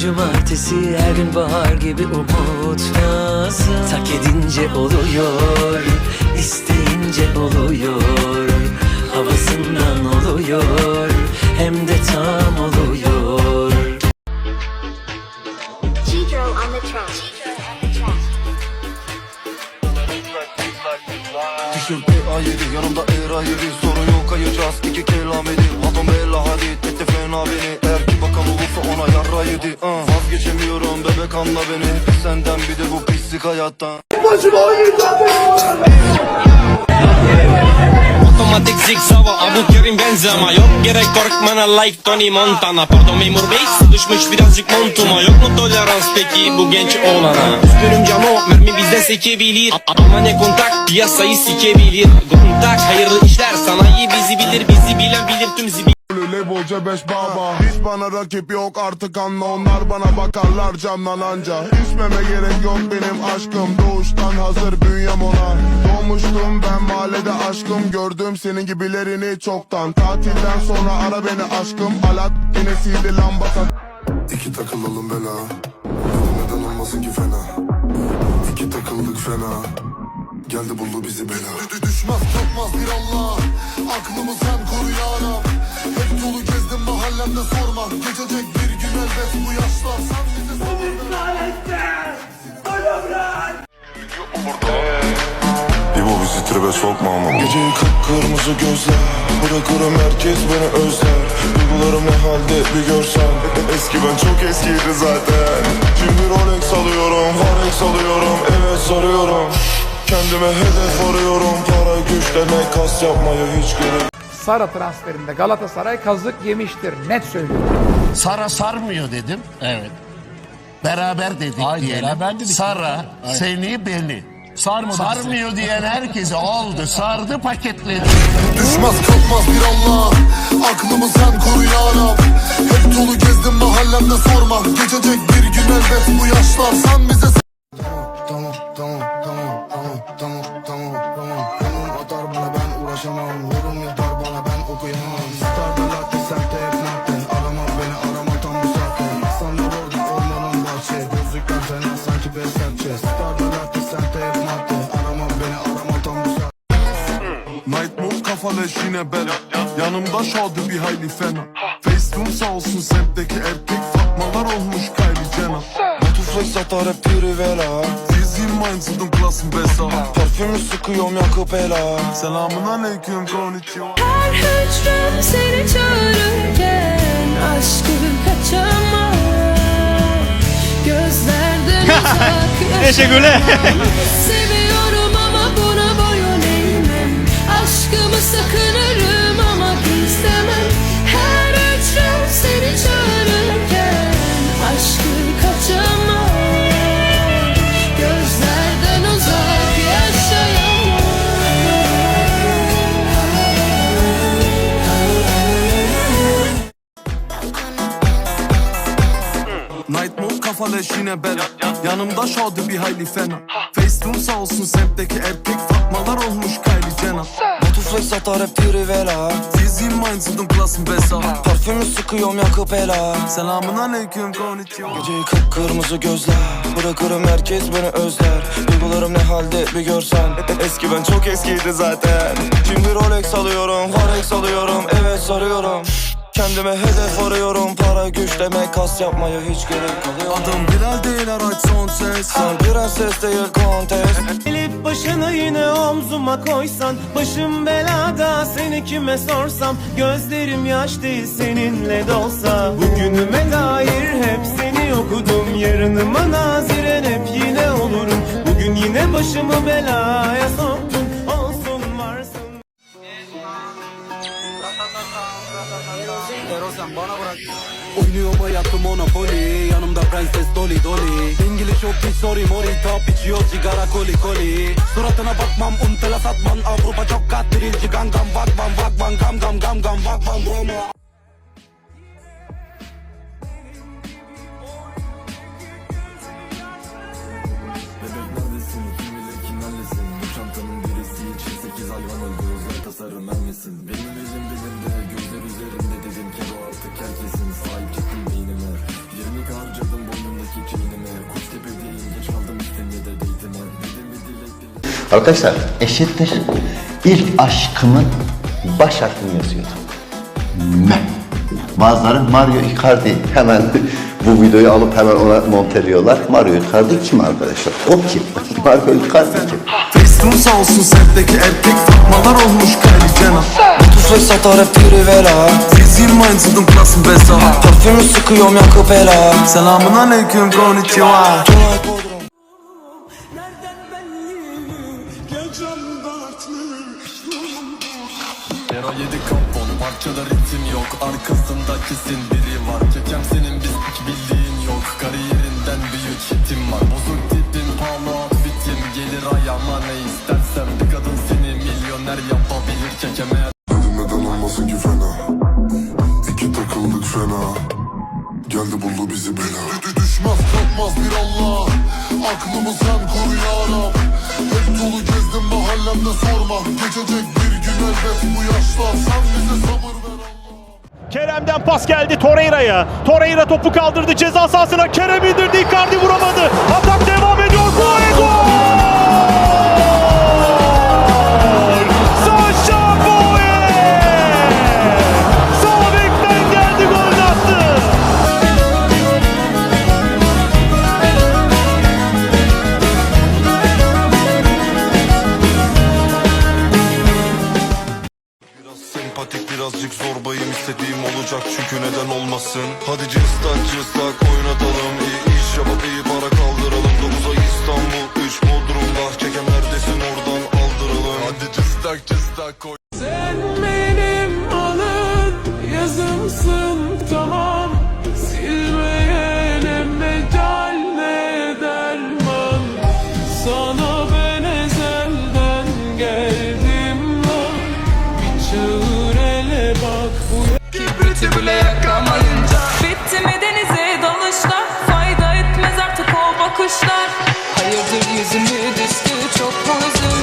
cumartesi her gün bahar gibi umut lazım Tak edince oluyor isteyince oluyor. Havasından oluyor hem de tam oluyor. Chico on the track. Tişörtte A7 yanımda Era 7 Sorun yok kayacağız iki kelamedi Hatam Vazgeçemiyorum bebek anla beni senden bir de bu pislik hayattan. Otomatik zigzava abuk yerin benzema Yok gerek korkmana like Tony Montana. Pardon memur bey sıkışmış birazcık montuma. Yok mu tolerans peki bu genç oğlana? Üzgünüm cano mermi bizde sekebilir. Ama ne kontak piyasayı sikebilir. Kontak hayırlı işler sanayi bizi bilir Bizi bilen bilir tüm zibi Levoce 5 baba. Hiç bana rakip yok artık anla. Onlar bana bakarlar camdan anca. İçmeme gerek yok benim aşkım. Doğuştan hazır bünyem ona. Doğmuştum ben mahallede aşkım. Gördüm senin gibilerini çoktan. Tatilden sonra ara beni aşkım. Alat yine sildi lamba İki takılalım bela Neden olmasın ki fena? İki takıldık fena Geldi buldu bizi bela. Dü- Düşmez kalkmaz bir Allah. Aklımı sen koru yarab Hep dolu gezdim mahallemde sorma. Geçecek bir gün elbet bu yaşlar. Sen bize İbo bizi tribe sokma ama Geceyi kıpkırmızı gözler. Bırakırım herkes beni özler. Duygularım ne halde bir görsen Eski ben çok eskiydi zaten. Şimdi Rolex alıyorum Rolex alıyorum. Evet sarıyorum Kendime hedef arıyorum Para güç demek kas yapmaya hiç gerek Sara transferinde Galatasaray kazık yemiştir. Net söylüyorum. Sara sarmıyor dedim. Evet. Beraber dedik Hayır, diyelim. beraber dedik. Sara seni beni. Sarmadı bizi. Sarmıyor diyen herkese oldu. Sardı paketledi. Düşmez kalkmaz bir Allah Aklımı sen koru yarab Hep dolu gezdim mahallemde sorma Geçecek bir gün elbet bu yaşlar Sen bize kafalı yine bela Yanımda şadı bir hayli fena. Facetum sağ olsun semtteki erkek Fatmalar olmuş Kylie Jenner. Tuflex satar hep Trivela Diziyim mindsildim klasım besa. Parfümü sıkıyorum yakıp ela. Selamun aleyküm konnichiwa Her hücrem seni çağırırken aşkı kaçamam Gözlerden uzak Teşekkürler. Kafalı yine bela Yanımda şadı bir hayli fena. Facetum sağ olsun semtteki erkek Fatmalar olmuş Kylie Jenner. Tuflex satar hep Trivela Diziyim mindsildim klasım besa. Parfümü sıkıyorum yakıp ela. Selamun aleyküm konnichiwa. Geceyi kıpkırmızı gözler. Bırakırım herkes beni özler. Duygularım ne halde bir görsen. Eski ben çok eskiydi zaten. Şimdi Rolex alıyorum Rolex alıyorum. Evet sarıyorum Kendime hedef arıyorum. Para güç demek kas yapmaya hiç gerek kalıyor. Adım Bilal değil araç son ses. Sen prenses değil kontes. Elip başını yine omzuma koysan Başım belada seni kime sorsam Gözlerim yaş değil seninle dolsa. Bugünüme dair hep seni okudum Yarınıma naziren hep yine olurum. Bugün yine başımı belaya soktun Oynuyorum hayatı Monopoly Yanımda prenses Dolly Dolly. İngiliz yok hiç sorry mori Top içiyor sigara koli koli. Suratına bakmam un tela satman Avrupa çok kat birinci gangam Vak van vak van gam gam gam gam Vak van Roma Bebek neredesin? Kim bilir kimlerlesin? Bu çantanın birisi için sekiz hayvan öldü Özel tasarım vermesin Arkadaşlar eşittir. İlk aşkımın baş harfini yazıyordum. M. Bazıları Mario Icardi hemen bu videoyu alıp hemen ona monteliyorlar. Mario Icardi kim arkadaşlar? O kim? Mario Icardi kim? Festum sağ olsun semtteki erkek Fatmalar olmuş kalicana Tutus ve satar hep Trivela Fizim mindset'ın klasın besa Parfümü sıkıyorum yakıp ela Selamun aleyküm konnichiwa Yara yedi kampon parçada ritim yok. Arkasında kesin biri var. Kekem senin biz hiç bildiğin yok. Kariyerinden büyük hitim var. Bozuk tipin pahalı outfitim. Gelir ayağıma ne istersen Bir kadın seni milyoner yapabilir. Kekeme Dedim neden olmasın ki fena? İki takıldık fena. Geldi buldu bizi bela. Dü- Düşmez kalkmaz bir Allah. Aklımı sen koru yarab Hep dolu gezdim mahallemde sorma. Geçecek bir elbet bu yaşlar Sen bize sabır ver Kerem'den pas geldi Torreira'ya. Torreira topu kaldırdı ceza sahasına. Kerem indirdi Icardi vuramadı. Atak devam ediyor. Gol! Gol! Çünkü neden olmasın? Hadi cıstak cıstak oynatalım. İyi iş yapıp iyi para kaldıralım. 9 ay İstanbul 3 Bodrum'da. Çeken neredesin oradan aldıralım. Hadi cıstak cıstak oy Sen Bile yakamayınca. Bitti mi denize dalışlar? Fayda etmez artık o bakışlar. Hayırdır yüzümü düştü çok mu üzüldün